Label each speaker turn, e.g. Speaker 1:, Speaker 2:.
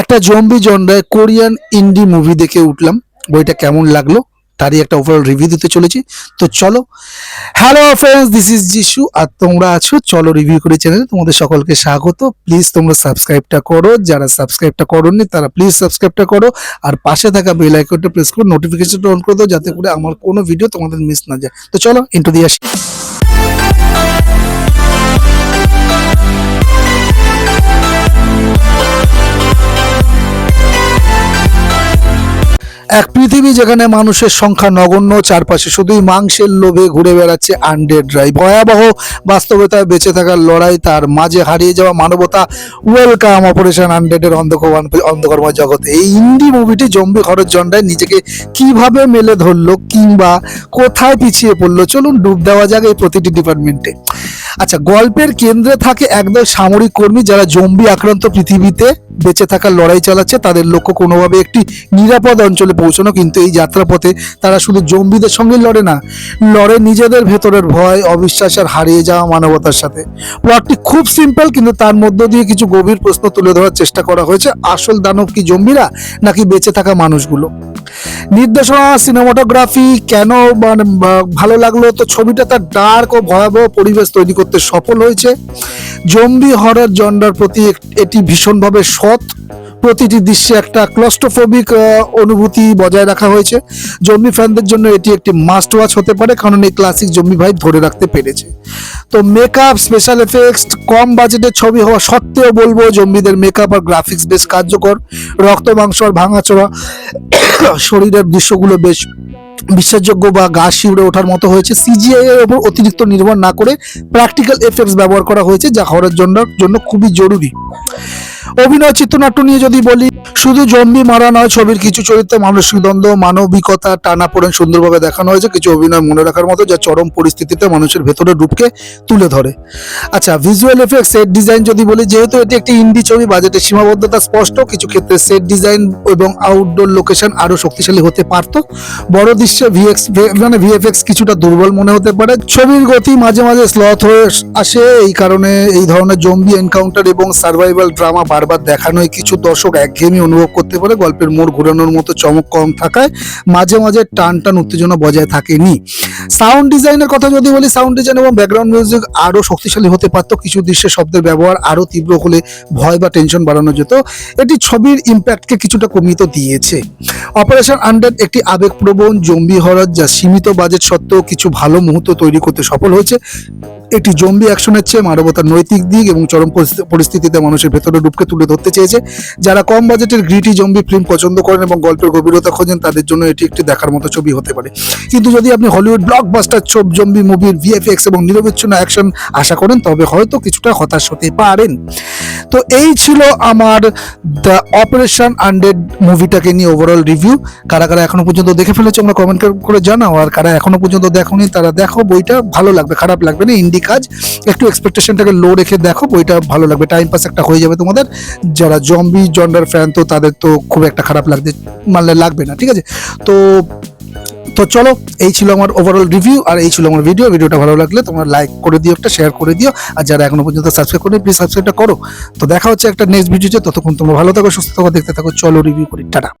Speaker 1: একটা জম্বি জন্ডায় Korean indie movie দেখে উঠলাম। বইটা কেমন লাগল তারই একটা ওভারঅল রিভিউ দিতে চলেছি। তো চলো হ্যালো ফ্রেন্ডস দিস ইজ যিশু আর তোমরা আছো, চলো রিভিউ করে চ্যানেলে তোমাদের সকলকে স্বাগত। প্লিজ তোমরা সাবস্ক্রাইবটা করো। যারা সাবস্ক্রাইবটা করোনি, তারা প্লিজ সাবস্ক্রাইবটা করো। আর পাশে থাকা বেল আইকনটা প্রেস করে নোটিফিকেশনটা অন করে দাও, যাতে করে আমার কোনো ভিডিও তোমাদের মিস না যায়। তো চলো ইন্টু দিয়ে আসি। পৃথিবী যেখানে মানুষের সংখ্যা নগণ্য, চারপাশে শুধুই মাংসের লোভে ঘুরে বেড়াচ্ছে আনডেড রাই ভয়াবহ বাস্তবতায় বেঁচে থাকার লড়াই, তার মাঝে হারিয়ে যাওয়া মানবতা ওয়েলকাম অপারেশন আনডেডের অন্ধকার অন্ধকারময় জগতে। এই ইন্ডি মুভিটি জম্বি খরচ জন্ডায় নিজেকে কীভাবে মেলে ধরলো কিংবা কোথায় পিছিয়ে পড়ল? চলুন ডুব দেওয়া যাক এই প্রতিটি ডিপার্টমেন্টে আচ্ছা গল্পের কেন্দ্রে থাকে একদল সামরিক কর্মী যারা জম্বি আক্রান্ত পৃথিবীতে বেঁচে থাকার লড়াই চালাচ্ছে। তাদের লক্ষ্য কোনোভাবে একটি নিরাপদ অঞ্চলে পৌঁছানো, কিন্তু এই যাত্রাপথে তারা শুধু জম্বিদের সঙ্গে লড়ে না, লড়ে নিজেদের ভেতরের ভয়, অবিশ্বাস আর হারিয়ে যাওয়া মানবতার সাথে। প্লটটি খুব সিম্পল, কিন্তু তার মধ্য দিয়ে কিছু গভীর প্রশ্ন তুলে ধরার চেষ্টা করা হয়েছে। আসল দানব কি জম্বিরা, নাকি বেঁচে থাকা মানুষগুলো? নির্দেশনা সিনেমাটোগ্রাফি কেন মানে ভালো লাগল? তো ছবিটা তার ডার্ক ও ভয়াবহ পরিবেশ তৈরি করতে সফল হয়েছে। জম্বি হরর জন্ডার প্রতি এটি ভীষণভাবে সৎ। প্রতিটি দৃশ্যে একটা ক্লস্টোফোবিক অনুভূতি বজায় রাখা হয়েছে। জম্বি ফ্যানদের জন্য এটি একটি মাস্ট ওয়াচ হতে পারে, কারণ এই ক্লাসিক জম্বি ভাইব ধরে রাখতে পেরেছে। তো মেকআপ স্পেশাল এফেক্টস কম বাজেটের ছবি হওয়া সত্ত্বেও বলব জম্বিদের মেকআপ আর গ্রাফিক্স বেশ কার্যকর। রক্ত, মাংস আর ভাঙাচোরা শরীরের দৃশ্যগুলো বেশ বিশ্বাসযোগ্য বা গা শিউড়ে ওঠার মতো হয়েছে। সিজিআই এর ওপর অতিরিক্ত নির্ভর না করে প্র্যাকটিক্যাল এফেক্টস ব্যবহার করা হয়েছে, যা হরের জন্য জন্য খুবই জরুরি। অভিনয় চিত্রনাট্য নিয়ে যদি বলি, শুধু জম্বি মারা নয়, ছবির কিছু চরিত্রে মানসিক দ্বন্দ্ব, মানবিকতা টানাপোড়েন সুন্দরভাবে দেখানো হয়েছে। কিছু অভিনয় মনে রাখার মতো যা চরম পরিস্থিতিতে মানুষের ভেতরে রূপকে তুলে ধরে। আচ্ছা ভিজুয়াল এফেক্ট সেট ডিজাইন যদি বলি, যেহেতু এটি একটি ইন্ডি ছবি বাজেটের সীমাবদ্ধতা স্পষ্ট, কিছু ক্ষেত্রে সেট ডিজাইন এবং আউটডোর লোকেশন আরও শক্তিশালী হতে পারত। বড় দৃশ্যে ভিএক্স মানে ভিএফএক্স কিছুটা দুর্বল মনে হতে পারে। ছবির গতি মাঝে মাঝে স্লথ হয়ে আসে, এই কারণে এই ধরনের জম্বি এনকাউন্টার এবং সার্ভাইভাল ড্রামা বারবার দেখানোয় কিছু দর্শক একঘেয়েমি অনুভব করতে পারে, গল্পের মোড় ঘোরানোর মতো চমক কম থাকায় মাঝে মাঝে টান টান উত্তেজনা বজায় থাকেনি। সাউন্ড ডিজাইনের কথা যদি বলি সাউন্ড ডিজাইন এবং ব্যাকগ্রাউন্ড মিউজিক আরও শক্তিশালী হতে পারতো, কিছু দৃশ্যে শব্দের ব্যবহার আরও তীব্র হলে ভয় বা টেনশন বাড়ানো যেত। এটি ছবির ইম্প্যাক্টকে কিছুটা কমিয়ে তো দিয়েছে। অপারেশন আন্ডার একটি আবেগপ্রবণ জম্বি হরর যা সীমিত বাজেট সত্ত্বেও কিছু ভালো মুহূর্ত তৈরি করতে সফল হয়েছে। এটি জম্বি অ্যাকশনের চেয়ে মানবতার নৈতিক দিক এবং চরম পরিস্থিতি- পরিস্থিতিতে মানুষের ভেতরে ডুবকে তুলে ধরতে চেয়েছে। যারা কম বাজেটের গ্রিটি জম্বি ফিল্ম পছন্দ করেন এবং গল্পের গভীরতা খোঁজেন, তাদের জন্য এটি একটি দেখার মতো ছবি হতে পারে। কিন্তু যদি আপনি হলিউড ব্লকবাস্টার ছোপ জম্বি মুভির ভিএফএক্স এবং নিরবিচ্ছিন্ন অ্যাকশন আশা করেন, তবে হয়তো কিছুটা হতাশ হতে পারেন। তো এই ছিল আমার দ্য অপারেশন আন্ডেড মুভিটাকে নিয়ে ওভারঅল রিভিউ কারা কারা এখনও পর্যন্ত দেখে ফেলেছে আমরা কমেন্ট করে জানাও। আর কারা এখনও পর্যন্ত দেখোনি, তারা দেখো, বইটা ভালো লাগবে, খারাপ লাগবে না ইন্ডি কাজ। একটু এক্সপেকটেশনটাকে লো রেখে দেখো, বইটা ভালো লাগবে টাইম পাস একটা হয়ে যাবে তোমাদের। যারা জম্বি জন্ডার ফ্যান তো তাদের তো খুব একটা খারাপ লাগবে মানে লাগবে না, ঠিক আছে? তো তো চলো, এই ছিল আমার ওভারঅল রিভিউ আর এই ছিল আমার ভিডিও ভিডিওটা ভালো লাগলে তোমরা লাইক করে দিও, একটা শেয়ার করে দিও। আর যারা এখনও পর্যন্ত সাবস্ক্রাইব করে প্লিজ সাবস্ক্রাইবটা করো। তো দেখা হচ্ছে একটা নেক্সট ভিডিওতে ততক্ষণ তোমরা ভালো থাকো, সুস্থ থাকো, দেখতে থাকো। চলো রিভিউ করি। টাটা।